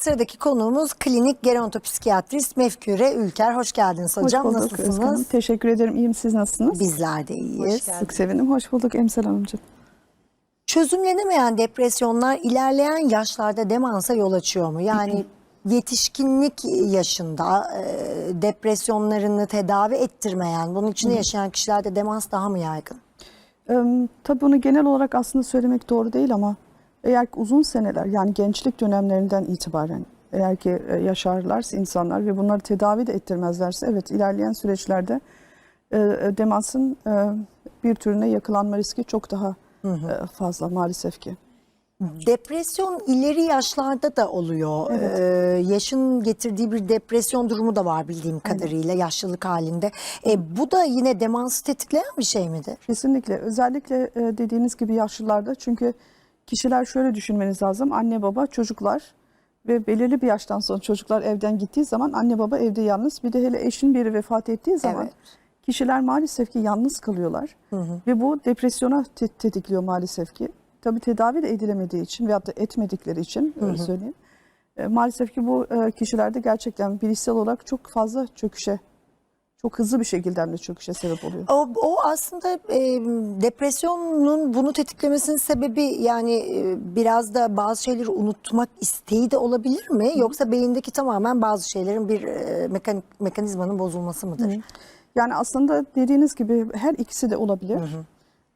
sıradaki konuğumuz klinik gerontopsikiyatrist Mefküre Ülker. Hoş geldiniz hocam. Hoş bulduk Nasılsınız? Hanım. Teşekkür ederim. İyiyim. Siz nasılsınız? Bizler de iyiyiz. Çok sevindim. Hoş bulduk Emsal Hanımcığım. Çözümlenemeyen depresyonlar ilerleyen yaşlarda demansa yol açıyor mu? Yani yetişkinlik yaşında e, depresyonlarını tedavi ettirmeyen, bunun içinde yaşayan kişilerde demans daha mı yaygın? Ee, tabii bunu genel olarak aslında söylemek doğru değil ama eğer uzun seneler yani gençlik dönemlerinden itibaren eğer ki e, yaşarlarsa insanlar ve bunları tedavi de ettirmezlerse evet ilerleyen süreçlerde e, e, demansın e, bir türüne yakalanma riski çok daha e, fazla maalesef ki. Depresyon ileri yaşlarda da oluyor. Ee, yaşın getirdiği bir depresyon durumu da var bildiğim kadarıyla yaşlılık halinde. E, bu da yine demansı tetikleyen bir şey midir? Kesinlikle. Özellikle dediğiniz gibi yaşlılarda çünkü kişiler şöyle düşünmeniz lazım. Anne baba çocuklar ve belirli bir yaştan sonra çocuklar evden gittiği zaman anne baba evde yalnız. Bir de hele eşin biri vefat ettiği zaman Evet. kişiler maalesef ki yalnız kalıyorlar. Ve bu depresyona te- tetikliyor maalesef ki. Tabii tedavi de edilemediği için veyahut da etmedikleri için öyle söyleyeyim. E, maalesef ki bu e, kişilerde gerçekten bilişsel olarak çok fazla çöküşe, çok hızlı bir şekilde hem de çöküşe sebep oluyor. O, o aslında e, depresyonun bunu tetiklemesinin sebebi yani e, biraz da bazı şeyleri unutmak isteği de olabilir mi? Yoksa beyindeki tamamen bazı şeylerin bir e, mekanik, mekanizmanın bozulması mıdır? Yani aslında dediğiniz gibi her ikisi de olabilir.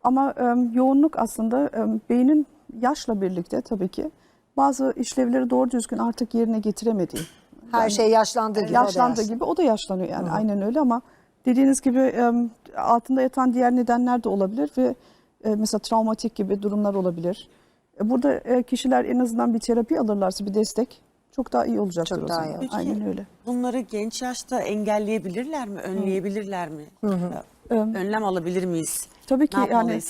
Ama e, yoğunluk aslında e, beynin yaşla birlikte tabii ki bazı işlevleri doğru düzgün artık yerine getiremediği. Her şey yaşlandığı gibi. o Yaşlandığı yaşlı. gibi o da yaşlanıyor yani aynen öyle ama dediğiniz gibi altında yatan diğer nedenler de olabilir ve e, mesela travmatik gibi durumlar olabilir. E, Burada e, kişiler en azından bir terapi alırlarsa bir destek çok daha iyi olacaktır Çok o daha zaman. iyi Peki, Aynen öyle. Bunları genç yaşta engelleyebilirler mi? Önleyebilirler mi? Önlem alabilir miyiz? Tabii ki Ne yani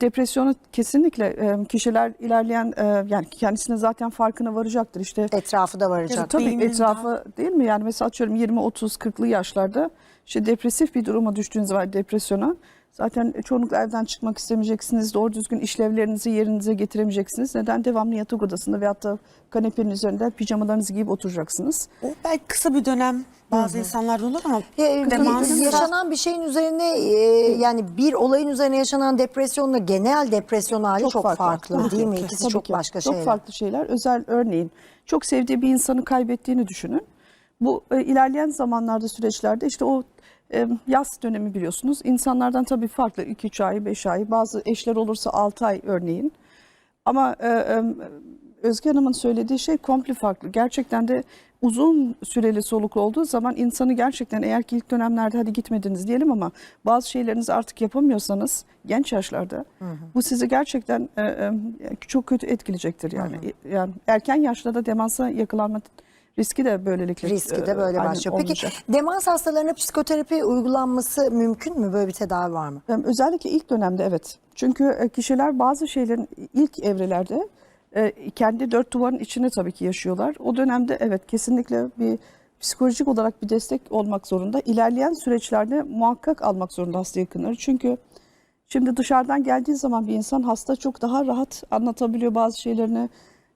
depresyonu kesinlikle e, kişiler ilerleyen e, yani kendisine zaten farkına varacaktır. İşte Etrafı da varacak. tabii beyninden- etrafı değil mi? Yani mesela atıyorum 20 30 40'lı yaşlarda işte depresif bir duruma düştüğünüz zaman depresyona zaten çoğunlukla evden çıkmak istemeyeceksiniz. Doğru düzgün işlevlerinizi yerinize getiremeyeceksiniz. Neden? Devamlı yatak odasında veyahut da kanepenin üzerinde pijamalarınızı giyip oturacaksınız. O belki kısa bir dönem bazı insanlarda olur ama Ya, e, demans- yaşanan bir şeyin üzerine e, yani bir olayın üzerine yaşanan depresyonla genel depresyon hali çok, farklı, değil mi? İkisi Tabii çok ki. başka çok şeyler. farklı şeyler. Özel örneğin çok sevdiği bir insanı kaybettiğini düşünün. Bu e, ilerleyen zamanlarda süreçlerde işte o e, yaz dönemi biliyorsunuz. İnsanlardan tabii farklı 2-3 ay, 5 ay, bazı eşler olursa 6 ay örneğin. Ama e, e, Özge Hanım'ın söylediği şey komple farklı. Gerçekten de uzun süreli soluk olduğu zaman insanı gerçekten eğer ki ilk dönemlerde hadi gitmediniz diyelim ama bazı şeylerinizi artık yapamıyorsanız genç yaşlarda bu sizi gerçekten e, e, çok kötü etkileyecektir yani. Yani erken yaşta da demansa yakalanma riski de böylelikle Riski de e, böyle başlıyor. Peki olmayacak. demans hastalarına psikoterapi uygulanması mümkün mü? Böyle bir tedavi var mı? Özellikle ilk dönemde evet. Çünkü e, kişiler bazı şeylerin ilk evrelerde e, kendi dört duvarın içinde tabii ki yaşıyorlar. O dönemde evet kesinlikle bir psikolojik olarak bir destek olmak zorunda. İlerleyen süreçlerde muhakkak almak zorunda hasta yakınları. Çünkü şimdi dışarıdan geldiği zaman bir insan hasta çok daha rahat anlatabiliyor bazı şeylerini.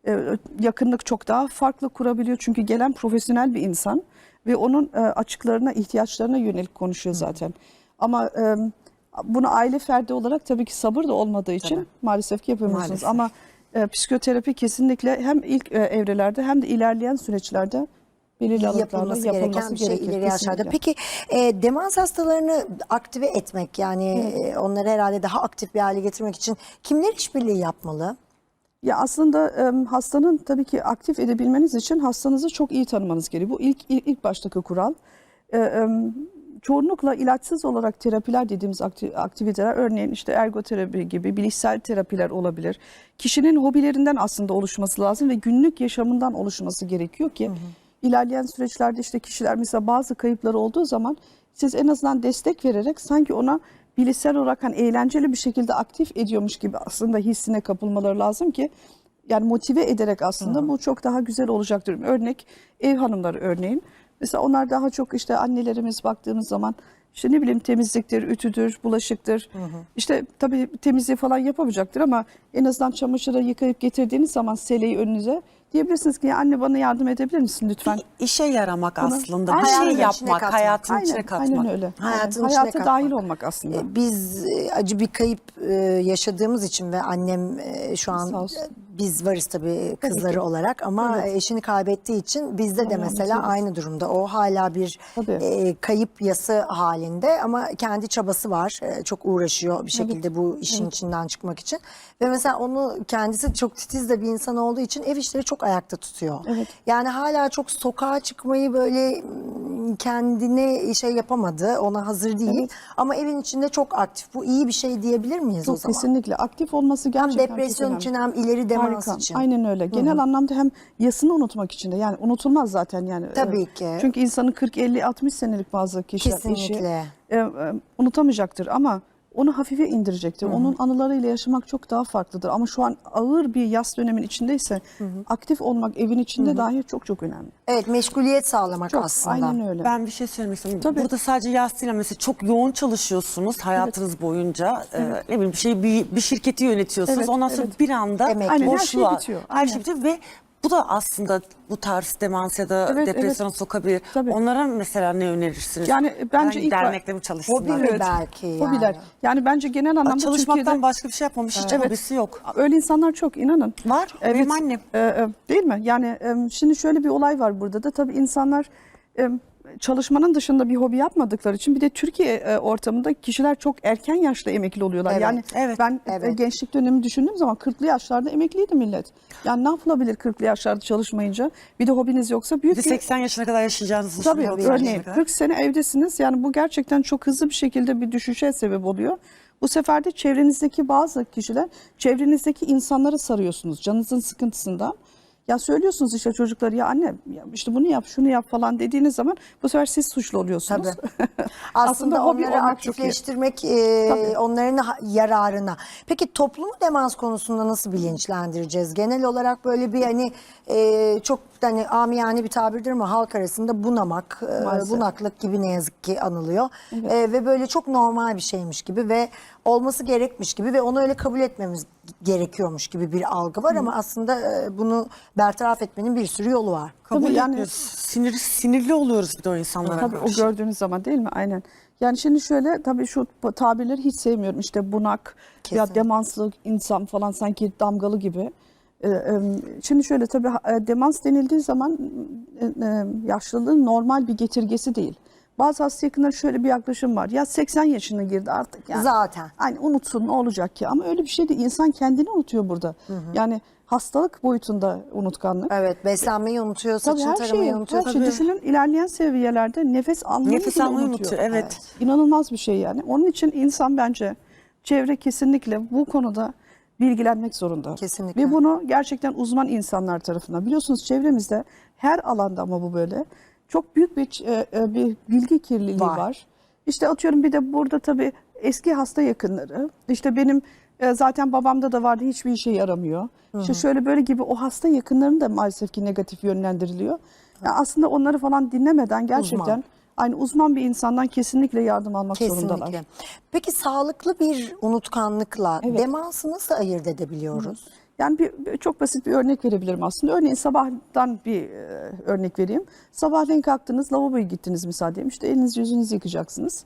E, Yakınlık çok daha farklı kurabiliyor. Çünkü gelen profesyonel bir insan ve onun e, açıklarına, ihtiyaçlarına yönelik konuşuyor zaten. Ama bunu aile ferdi olarak tabii ki sabır da olmadığı için maalesef ki yapamıyorsunuz. Maalesef. Ama e, psikoterapi kesinlikle hem ilk evrelerde hem de ilerleyen süreçlerde belirli yapılması, yapılması, gereken bir şey gerekir. ileri yaşlarda. Peki e, demans hastalarını aktive etmek yani e, onları herhalde daha aktif bir hale getirmek için kimler işbirliği yapmalı? Ya aslında hastanın tabii ki aktif edebilmeniz için hastanızı çok iyi tanımanız gerekiyor. Bu ilk ilk, ilk baştaki kural. E, çoğunlukla ilaçsız olarak terapiler dediğimiz akti- aktiviteler örneğin işte ergoterapi gibi bilişsel terapiler olabilir. Kişinin hobilerinden aslında oluşması lazım ve günlük yaşamından oluşması gerekiyor ki ilerleyen süreçlerde işte kişiler mesela bazı kayıpları olduğu zaman siz en azından destek vererek sanki ona bilişsel olarak hani eğlenceli bir şekilde aktif ediyormuş gibi aslında hissine kapılmaları lazım ki yani motive ederek aslında bu çok daha güzel olacaktır. Örnek ev hanımları örneğin. Mesela onlar daha çok işte annelerimiz baktığımız zaman işte ne bileyim temizliktir, ütüdür, bulaşıktır. İşte tabii temizliği falan yapamayacaktır ama en azından çamaşırı yıkayıp getirdiğiniz zaman seleyi önünüze diyebilirsiniz ki "Ya anne bana yardım edebilir misin lütfen? Bir işe yaramak Bunu- aslında. Bir şey içine yapmak, katmak. hayatın içine Aynen, katmak. aynen öyle. Hayatın Aynen. içine Hayata katmak. dahil olmak aslında. E, Biz e, acı bir kayıp e, yaşadığımız için ve annem şu an biz varız tabii kızları ki. olarak ama Evet. eşini kaybettiği için bizde de mesela aynı durumda. O hala bir Tabii. e, kayıp yası halinde ama kendi çabası var. E, çok uğraşıyor bir şekilde bu işin içinden çıkmak için. Ve mesela onu kendisi çok titiz de bir insan olduğu için ev işleri çok ayakta tutuyor. Evet. Yani hala çok sokağa çıkmayı böyle kendine şey yapamadı. Ona hazır değil. Evet. Ama evin içinde çok aktif. Bu iyi bir şey diyebilir miyiz o Çok zaman? kesinlikle aktif olması Hem gerçekten depresyon çok için hem ileri demans Harika. için. Aynen öyle. Genel anlamda hem yasını unutmak için de yani unutulmaz zaten yani. Tabii Ee, ki. Çünkü insanın 40 50 60 senelik bazı kişiler eşi Kesinlikle. e, e, unutamayacaktır ama onu hafife indirecektir. Onun anılarıyla yaşamak çok daha farklıdır. Ama şu an ağır bir yaz dönemin içindeyse aktif olmak evin içinde dahi çok çok önemli. Evet meşguliyet sağlamak Çok aslında. aynen öyle. Ben bir şey söylemek istiyorum. Tabii. Burada sadece yaz değil mesela çok yoğun çalışıyorsunuz hayatınız boyunca. Ee, ne bileyim bir şey bir, bir şirketi yönetiyorsunuz. Evet, Ondan sonra evet. bir anda Emekli. Aynen, her şey boşluğa- bitiyor. Her şey bitiyor ve bu da aslında bu tarz demans ya da Evet, depresyona sokabilir. Tabii. Onlara mesela ne önerirsiniz? Yani bence ilk dernekte mi çalışsınlar? Hobi belki yani? Hobiler. Yani bence genel anlamda Çalışmaktan Türkiye'de başka bir şey yapmamış. Hiç Evet. hobisi yok. Öyle insanlar çok inanın. Var. Benim annem. e, e, değil mi? Yani e, şimdi şöyle bir olay var burada da tabii insanlar e, çalışmanın dışında bir hobi yapmadıkları için bir de Türkiye e, ortamında kişiler çok erken yaşta emekli oluyorlar. Evet, yani evet, ben e, evet. gençlik dönemi düşündüğüm zaman 40'lı yaşlarda emekliydi millet. Yani ne yapılabilir 40'lı yaşlarda çalışmayınca? Bir de hobiniz yoksa büyük Bir bir 80 yaşına kadar yaşayacağınızı Tabii düşünüyorum. 90 örneğin yaşına kadar. 40 sene evdesiniz yani bu gerçekten çok hızlı bir şekilde bir düşüşe sebep oluyor. Bu sefer de çevrenizdeki bazı kişiler çevrenizdeki insanlara sarıyorsunuz canınızın sıkıntısından. Ya söylüyorsunuz işte çocukları ya anne ya işte bunu yap şunu yap falan dediğiniz zaman bu sefer siz suçlu oluyorsunuz. Tabii. Aslında, hobi onları aktifleştirmek e, Tabii. onların yararına. Peki toplumu demans konusunda nasıl bilinçlendireceğiz? Genel olarak böyle bir hani e, çok hani amiyane bir tabirdir ama halk arasında bunamak, e, Maalesef. bunaklık gibi ne yazık ki anılıyor. E, ve böyle çok normal bir şeymiş gibi ve olması gerekmiş gibi ve onu öyle kabul etmemiz gerekiyormuş gibi bir algı var ama aslında e, bunu bertaraf etmenin bir sürü yolu var. Kabul Tabii yani-. Sinir, sinirli oluyoruz bir de o insanlara Tabii o gördüğünüz zaman değil mi? Aynen. Yani şimdi şöyle tabii şu tabirleri hiç sevmiyorum. İşte bunak ya Kesinlikle. demanslı insan falan sanki damgalı gibi. Ee, Şimdi şöyle tabii e, demans denildiği zaman e, e, yaşlılığın normal bir getirgesi değil. Bazı hasta yakınları şöyle bir yaklaşım var. Ya 80 yaşına girdi artık yani. Zaten. Hani unutsun ne olacak ki? Ama öyle bir şey değil. İnsan kendini unutuyor burada. Yani hastalık boyutunda unutkanlık. Evet beslenmeyi unutuyor, Tabii saçını her şeyi, unutuyor. her şeyi düşünün ilerleyen seviyelerde nefes almayı Nefes almayı unutuyor. Evet. İnanılmaz bir şey yani. Onun için insan bence çevre kesinlikle bu konuda bilgilenmek zorunda. Kesinlikle. Ve bunu gerçekten uzman insanlar tarafından. Biliyorsunuz çevremizde her alanda ama bu böyle. Çok büyük bir, e, e, bir bilgi kirliliği Var. var. İşte atıyorum bir de burada tabii eski hasta yakınları. İşte benim e, zaten babamda da vardı hiçbir işe yaramıyor. İşte şöyle böyle gibi o hasta yakınların da maalesef ki negatif yönlendiriliyor. Yani aslında onları falan dinlemeden gerçekten Uzman. Aynı uzman bir insandan kesinlikle yardım almak zorundalar. Kesinlikle. Peki sağlıklı bir unutkanlıkla Evet. demansı nasıl ayırt edebiliyoruz? Yani bir, bir- çok basit bir örnek verebilirim aslında. Örneğin sabahtan bir e, örnek vereyim. Sabahleyin kalktınız, lavaboya gittiniz misal diyelim. İşte elinizi yüzünüzü yıkacaksınız.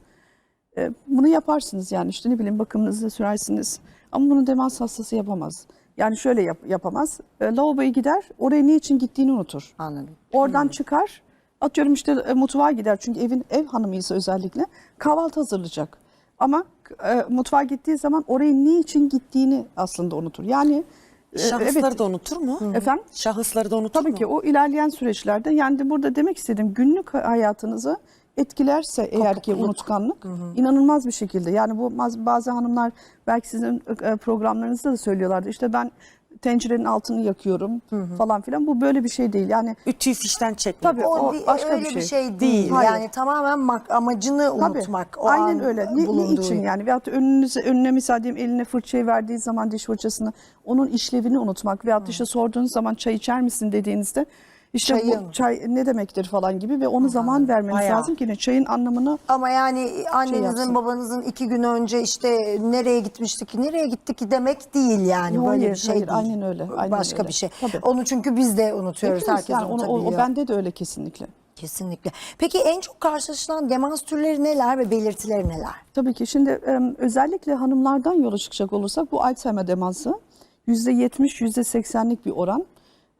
E, bunu yaparsınız yani işte ne bileyim bakımınızı sürersiniz. Ama bunu demans hastası yapamaz. Yani şöyle yap- yapamaz. E, lavaboya gider, oraya ne için gittiğini unutur. Anladım. Oradan çıkar. Atıyorum işte e, mutfağa gider çünkü evin ev hanımıysa özellikle kahvaltı hazırlayacak. Ama e, mutfağa gittiği zaman oraya ne için gittiğini aslında unutur. Yani e, Şahısları evet, da unutur mu? Efendim? Şahısları da unutur Tabii mu? ki o ilerleyen süreçlerde yani de burada demek istediğim günlük hayatınızı etkilerse eğer ki unutkanlık inanılmaz bir şekilde. Yani bu baz- bazı hanımlar belki sizin e, programlarınızda da söylüyorlardı. İşte ben tencerenin altını yakıyorum falan filan. Bu böyle bir şey değil. Yani Ütüyü fişten çekmek. Tabii, O, o di- başka öyle bir bir şey. şey, değil. Hayır. Yani tamamen mak- amacını Tabii, unutmak. O Aynen öyle. Ne, ne için yani? Veyahut da önünüze, önüne diyeyim eline fırçayı verdiği zaman diş fırçasını onun işlevini unutmak. Veyahut da işte sorduğunuz zaman çay içer misin dediğinizde işte Çayın. bu çay ne demektir falan gibi ve onu zaman vermeniz Bayağı. lazım ki ne çayın anlamını Ama yani annenizin yapsın. babanızın iki gün önce işte nereye gitmiştik, nereye gittik demek değil yani. Yok, Böyle hayır, bir şey hayır, değil. aynen öyle, aynen Başka öyle. bir şey. Tabii. Onu çünkü biz de unutuyoruz. Hepimiz Herkes yani onu- o, o bende de öyle kesinlikle. Kesinlikle. Peki en çok karşılaşılan demans türleri neler ve belirtileri neler? Tabii ki şimdi özellikle hanımlardan yola çıkacak olursak bu Alzheimer demansı %70 %80'lik bir oran.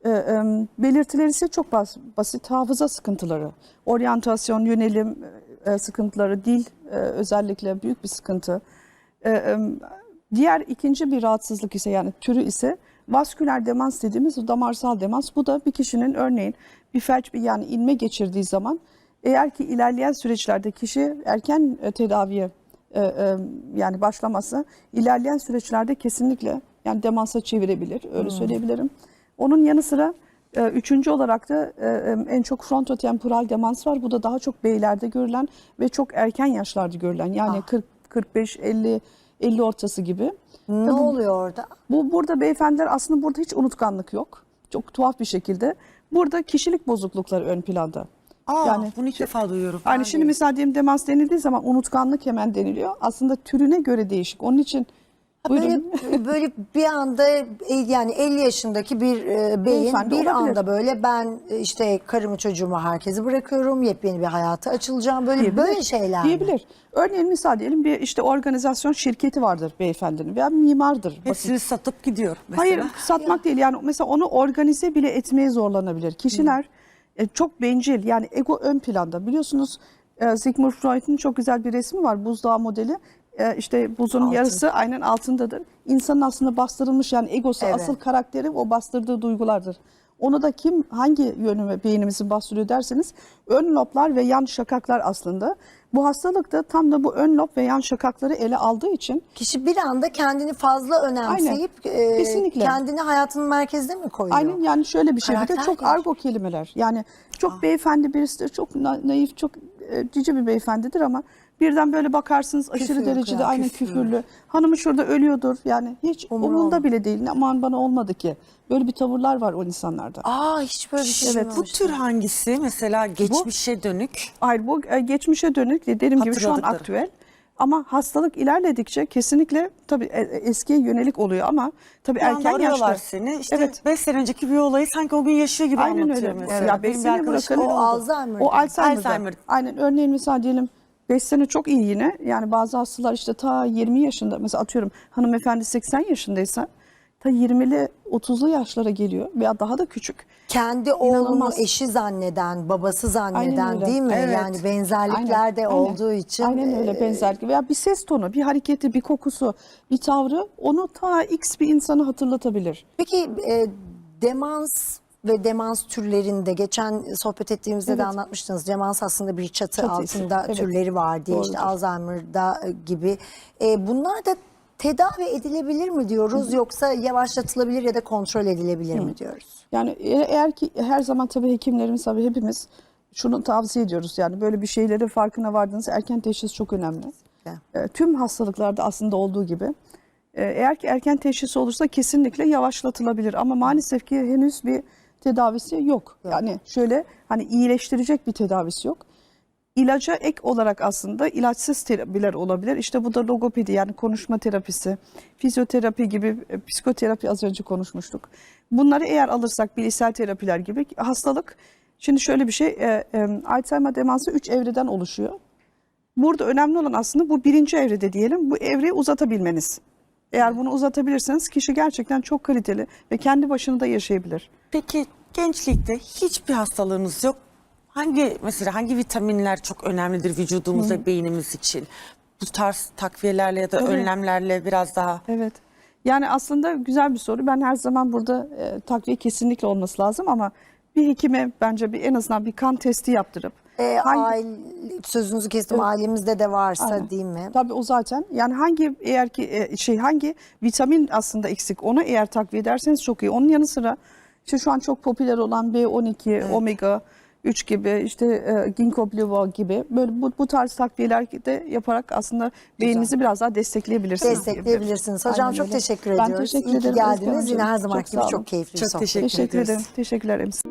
E, belirtileri ise çok bas- basit hafıza sıkıntıları, oryantasyon, yönelim e, sıkıntıları, dil e, özellikle büyük bir sıkıntı. E, em, diğer ikinci bir rahatsızlık ise yani türü ise vasküler demans dediğimiz damarsal demans. Bu da bir kişinin örneğin bir felç bir yani inme geçirdiği zaman eğer ki ilerleyen süreçlerde kişi erken e, tedaviye e, e, yani başlaması ilerleyen süreçlerde kesinlikle yani demansa çevirebilir öyle söyleyebilirim. Onun yanı sıra e, üçüncü olarak da e, e, en çok frontotemporal demans var. Bu da daha çok beylerde görülen ve çok erken yaşlarda görülen yani 40 45 50 50 ortası gibi. Ne oluyor orada? Bu burada beyefendiler aslında burada hiç unutkanlık yok. Çok tuhaf bir şekilde. Burada kişilik bozuklukları ön planda. Aa, Yani bunu ilk defa duyuyorum. Hani şimdi mesela diyelim demans denildiği zaman unutkanlık hemen deniliyor. Aslında türüne göre değişik. Onun için buyurun. Böyle, böyle bir anda yani 50 yaşındaki bir e, beyin Beyefendi bir olabilir. anda böyle ben e, işte karımı çocuğumu herkesi bırakıyorum. Yepyeni bir hayata açılacağım. Böyle diyebilir. böyle şeyler. mi? Diyebilir. Örneğin misal diyelim bir işte organizasyon şirketi vardır beyefendinin veya mimardır. basit. Hepsini satıp gidiyor mesela. Hayır satmak değil yani mesela onu organize bile etmeye zorlanabilir. Kişiler e, çok bencil yani ego ön planda biliyorsunuz e, Sigmund Freud'un çok güzel bir resmi var buzdağı modeli. E, işte buzun Altın. yarısı aynen altındadır. İnsanın aslında bastırılmış yani egosu Evet. asıl karakteri o bastırdığı duygulardır. Onu da kim hangi yönü beynimizin bastırıyor derseniz ön loblar ve yan şakaklar aslında. Bu hastalık da tam da bu ön lob ve yan şakakları ele aldığı için Kişi bir anda kendini fazla önemseyip e, Kesinlikle. kendini hayatının merkezine mi koyuyor? Aynen yani şöyle bir şey bir de Karakter çok argo kelimeler. Yani çok beyefendi birisidir, çok na- naif, çok e, cici bir beyefendidir ama birden böyle bakarsınız aşırı Küfür derecede kırar, aynen küfür. küfürlü. Hanımı şurada ölüyordur yani hiç Umurunda umurunda bile değil. Aman bana olmadı ki. Böyle bir tavırlar var o insanlarda. Aa hiç böyle bir şey Evet, Bu tür hangisi? Mesela geçmişe dönük. Hayır bu e, geçmişe dönük dediğim gibi şu an Hatırladıkları. aktüel. Ama hastalık ilerledikçe kesinlikle tabii e, eskiye yönelik oluyor ama tabii Bir anda erken arıyorlar yaşta. seni. İşte Evet. 5 sene önceki bir olayı sanki o gün yaşıyor gibi Aynen anlatıyor öyle. mesela. Ya Benim bir arkadaşım O oldu. Alzheimer. O Alzheimer'da. Alzheimer. Aynen örneğin mesela diyelim 5 sene çok iyi yine. Yani bazı hastalar işte ta 20 yaşında mesela atıyorum hanımefendi 80 yaşındaysa ta 20'li 30'lu yaşlara geliyor veya daha da küçük. Kendi oğlunu İnanılmaz. eşi zanneden, babası zanneden öyle. değil mi? Evet. Yani benzerlikler Aynen, de aynen. olduğu için. Aynen öyle e, benzerlik veya bir ses tonu, bir hareketi, bir kokusu, bir tavrı onu ta X bir insanı hatırlatabilir. Peki e, demans ve demans türlerinde geçen sohbet ettiğimizde de Evet. anlatmıştınız. Demans aslında bir çatı Çatı altında evet. türleri var diye işte Doğrudur. Alzheimer'da e, gibi. E, bunlar da tedavi edilebilir mi diyoruz yoksa yavaşlatılabilir ya da kontrol edilebilir mi diyoruz? Yani e- eğer ki her zaman tabii hekimlerimiz tabii hepimiz şunu tavsiye ediyoruz yani böyle bir şeylerin farkına vardığınız erken teşhis çok önemli. E, Tüm hastalıklarda aslında olduğu gibi. E, Eğer ki erken teşhis olursa kesinlikle yavaşlatılabilir ama maalesef ki henüz bir tedavisi yok. Yani şöyle hani iyileştirecek bir tedavisi yok. İlaca ek olarak aslında ilaçsız terapiler olabilir. İşte bu da logopedi yani konuşma terapisi, fizyoterapi gibi e, psikoterapi az önce konuşmuştuk. Bunları eğer alırsak bilişsel terapiler gibi hastalık şimdi şöyle bir şey e, e, Alzheimer demansı 3 evreden oluşuyor. Burada önemli olan aslında bu birinci evrede diyelim bu evreyi uzatabilmeniz. Eğer bunu uzatabilirseniz kişi gerçekten çok kaliteli ve kendi başına da yaşayabilir. Peki gençlikte hiçbir hastalığınız yok. Hangi mesela hangi vitaminler çok önemlidir vücudumuz ve beynimiz için? Bu tarz takviyelerle ya da Tabii. önlemlerle biraz daha Evet. Yani aslında güzel bir soru. Ben her zaman burada e, takviye kesinlikle olması lazım ama bir hekime bence bir en azından bir kan testi yaptırıp E, hangi- aile, sözünüzü kestim Evet. ailemizde de varsa Aynen. değil mi? Tabii o zaten. Yani hangi eğer ki e, şey hangi vitamin aslında eksik onu eğer takviye ederseniz çok iyi. Onun yanı sıra işte şu an çok popüler olan B12, omega 3 gibi işte e, ginkgo biloba gibi böyle bu, bu tarz takviyeler de yaparak aslında beyninizi biraz daha destekleyebilirsiniz. Destekleyebilirsiniz. Hocam Aynen çok öyle. teşekkür Ben ediyoruz. teşekkür İyi ki ederim. geldiniz. Yine her zamanki gibi çok keyifli Çok sohbet. teşekkür Teşekkür ederim. Teşekkürler. Emsi.